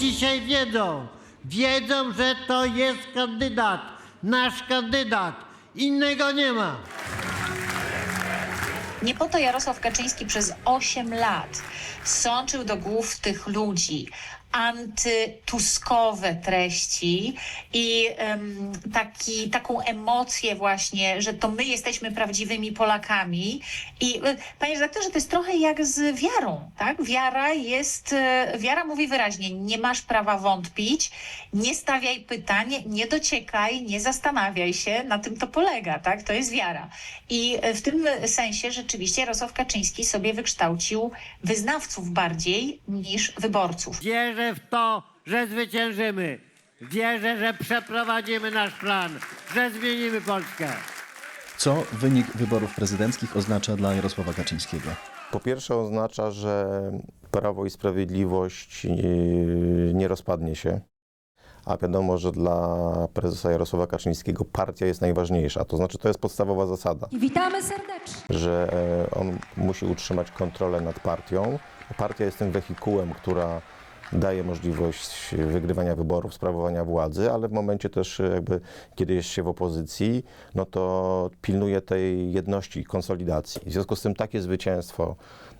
dzisiaj wiedzą. Wiedzą, że to jest kandydat, nasz kandydat. Innego nie ma. Nie po to Jarosław Kaczyński przez 8 lat sączył do głów tych ludzi antytuskowe treści i em, taki, taką emocję właśnie, że to my jesteśmy prawdziwymi Polakami. I e, panie redaktorze, to jest trochę jak z wiarą, tak? Wiara jest, e, wiara mówi wyraźnie, nie masz prawa wątpić, nie stawiaj pytań, nie dociekaj, nie zastanawiaj się, na tym to polega, tak? To jest wiara. I e, w tym sensie rzeczywiście Jarosław Kaczyński sobie wykształcił wyznawców bardziej niż wyborców. Wierzę w to, że zwyciężymy. Wierzę, że przeprowadzimy nasz plan, że zmienimy Polskę. Co wynik wyborów prezydenckich oznacza dla Jarosława Kaczyńskiego? Po pierwsze oznacza, że Prawo i Sprawiedliwość yy, nie rozpadnie się, a wiadomo, że dla prezesa Jarosława Kaczyńskiego partia jest najważniejsza. To znaczy, to jest podstawowa zasada, Witamy serdecznie. że e, on musi utrzymać kontrolę nad partią. Partia jest tym wehikułem, która daje możliwość wygrywania wyborów, sprawowania władzy, ale w momencie też e, jakby, kiedy jest się w opozycji, no to pilnuje tej jedności, konsolidacji. W związku z tym takie zwycięstwo,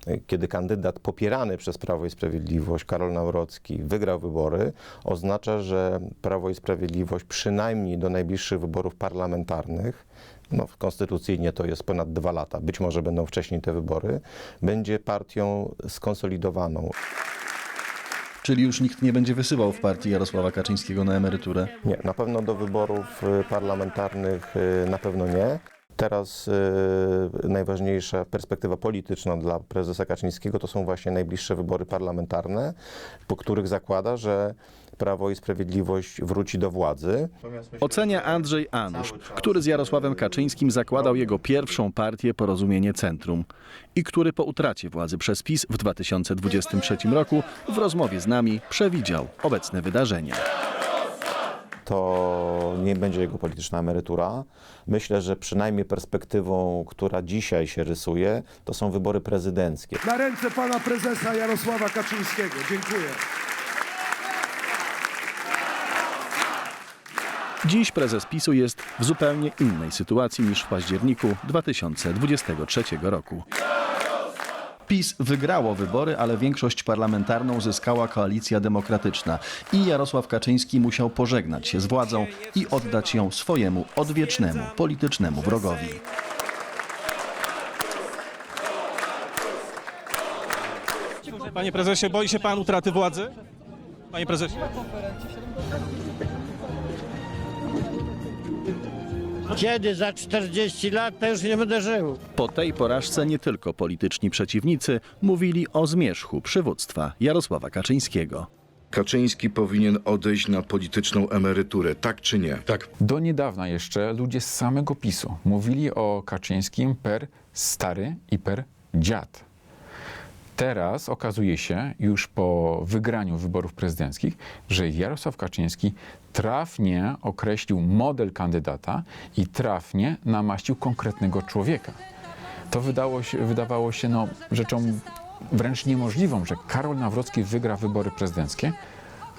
e, kiedy kandydat popierany przez Prawo i Sprawiedliwość, Karol Nawrocki, wygrał wybory, oznacza, że Prawo i Sprawiedliwość przynajmniej do najbliższych wyborów parlamentarnych no, konstytucyjnie to jest ponad dwa lata, być może będą wcześniej te wybory, będzie partią skonsolidowaną. Czyli już nikt nie będzie wysyłał w partii Jarosława Kaczyńskiego na emeryturę? Nie, na pewno do wyborów y, parlamentarnych y, na pewno nie. Teraz y, najważniejsza perspektywa polityczna dla prezesa Kaczyńskiego to są właśnie najbliższe wybory parlamentarne, po których zakłada, że Prawo i Sprawiedliwość wróci do władzy. Ocenia Andrzej Anusz, który z Jarosławem Kaczyńskim zakładał jego pierwszą partię Porozumienie Centrum i który po utracie władzy przez PiS w 2023 roku w rozmowie z nami przewidział obecne wydarzenia. to nie będzie jego polityczna emerytura. Myślę, że przynajmniej perspektywą, która dzisiaj się rysuje, to są wybory prezydenckie. Na ręce pana prezesa Jarosława Kaczyńskiego. Dziękuję. Dziś prezes PiSu jest w zupełnie innej sytuacji niż w październiku 2023 roku. PiS wygrało wybory, ale większość parlamentarną zyskała koalicja demokratyczna i Jarosław Kaczyński musiał pożegnać się z władzą i oddać ją swojemu odwiecznemu politycznemu wrogowi. Panie prezesie, boi się pan utraty władzy? Panie prezesie. Kiedy za 40 lat to już nie będę żył. Po tej porażce nie tylko polityczni przeciwnicy mówili o zmierzchu przywództwa Jarosława Kaczyńskiego. Kaczyński powinien odejść na polityczną emeryturę, tak czy nie? Tak. Do niedawna jeszcze ludzie z samego PiSu mówili o Kaczyńskim per stary i per dziad. Teraz okazuje się, już po wygraniu wyborów prezydenckich, że Jarosław Kaczyński trafnie określił model kandydata i trafnie namaścił konkretnego człowieka. To wydało się, wydawało się no, rzeczą wręcz niemożliwą, że Karol Nawrocki wygra wybory prezydenckie,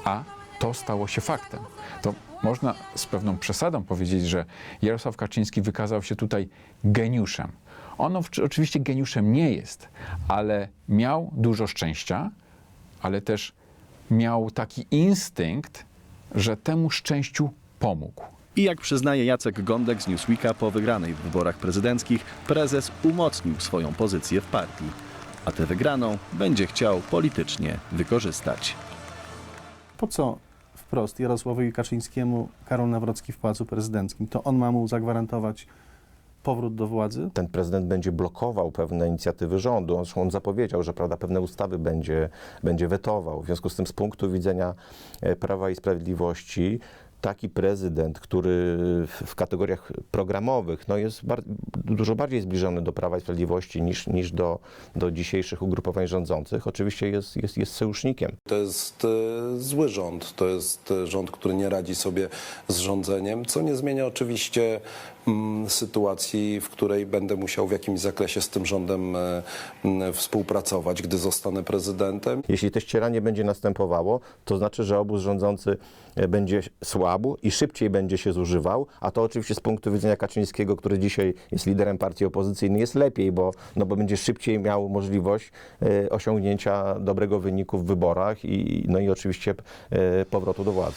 a to stało się faktem. To można z pewną przesadą powiedzieć, że Jarosław Kaczyński wykazał się tutaj geniuszem. On oczywiście geniuszem nie jest, ale miał dużo szczęścia, ale też miał taki instynkt, że temu szczęściu pomógł. I jak przyznaje Jacek Gądek z Newsweeka po wygranej w wyborach prezydenckich, prezes umocnił swoją pozycję w partii, a tę wygraną będzie chciał politycznie wykorzystać. Po co wprost Jarosławowi Kaczyńskiemu Karol Nawrocki w Pałacu Prezydenckim? To on ma mu zagwarantować powrót do władzy? Ten prezydent będzie blokował pewne inicjatywy rządu. On, on zapowiedział, że prawda, pewne ustawy będzie, będzie wetował. W związku z tym z punktu widzenia e, Prawa i Sprawiedliwości taki prezydent, który w, kategoriach programowych no jest bar- dużo bardziej zbliżony do Prawa i Sprawiedliwości niż, niż do, do dzisiejszych ugrupowań rządzących, oczywiście jest, jest, jest sojusznikiem. To jest e, zły rząd. To jest e, rząd, który nie radzi sobie z rządzeniem, co nie zmienia oczywiście mm, sytuacji, w której będę musiał w jakimś zakresie z tym rządem e, współpracować, gdy zostanę prezydentem. Jeśli to ścieranie będzie następowało, to znaczy, że obóz rządzący e, będzie słabł i szybciej będzie się zużywał, a to oczywiście z punktu widzenia Kaczyńskiego, który dzisiaj jest liderem partii opozycyjnej, jest lepiej, bo, no bo będzie szybciej miał możliwość e, osiągnięcia dobrego wyniku w wyborach i, no i oczywiście powrotu do władzy.